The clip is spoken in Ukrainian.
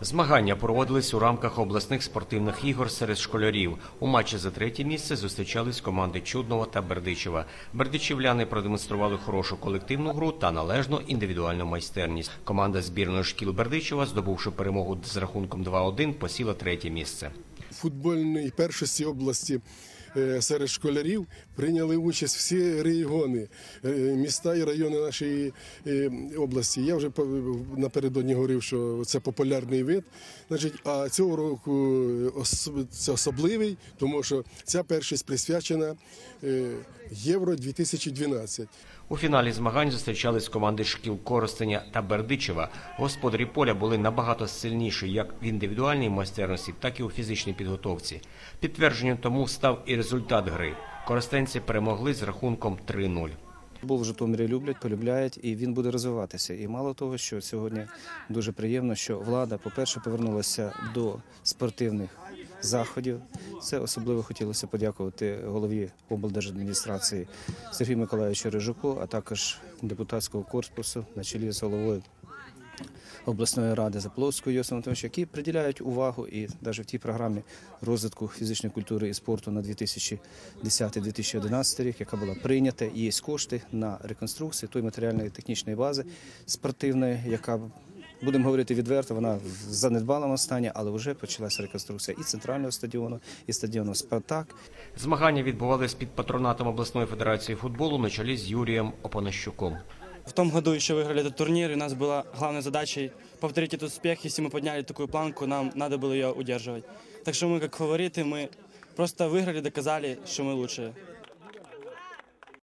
Змагання проводились у рамках обласних спортивних ігор серед школярів. У матчі за третє місце зустрічались команди Чудного та Бердичева. Бердичівляни продемонстрували хорошу колективну гру та належну індивідуальну майстерність. Команда збірної шкіл Бердичева, здобувши перемогу з рахунком 2-1, посіла третє місце. футбольної першості області серед школярів прийняли участь всі регіони, е, міста і райони нашої е, області. Я вже напередодні говорив, що це популярний вид. Значить, а цього року це особливий, тому що ця першість присвячена е, Євро 2012. У фіналі змагань зустрічались команди шкіл Коростеня та Бердичева. Господарі поля були набагато сильніші як в індивідуальній майстерності, так і у фізичній підготовці. Підтвердженням тому став і результат гри. Коростенці перемогли з рахунком 3-0. Футбол в Житомирі люблять, полюбляють, і він буде розвиватися. І мало того, що сьогодні дуже приємно, що влада, по-перше, повернулася до спортивних заходів. Це особливо хотілося подякувати голові облдержадміністрації Сергію Миколаївичу Рижуку, а також депутатського корпусу на чолі з головою обласної ради Заполовського Йосифа Антоновича, які приділяють увагу і навіть в тій програмі розвитку фізичної культури і спорту на 2010-2011 рік, яка була прийнята, є кошти на реконструкцію тої матеріальної технічної бази спортивної, яка Будемо говорити відверто, вона в занедбалому стані, але вже почалася реконструкція і центрального стадіону, і стадіону Спартак. Змагання відбувались під патронатом обласної федерації футболу на чолі з Юрієм Опанащуком. В том году еще выиграли этот турнир, и у нас была главной задачей повторить этот успех. Если мы подняли такую планку, нам надо было ее удерживать. Так что мы, как фавориты, мы просто выиграли, доказали, что мы лучшие.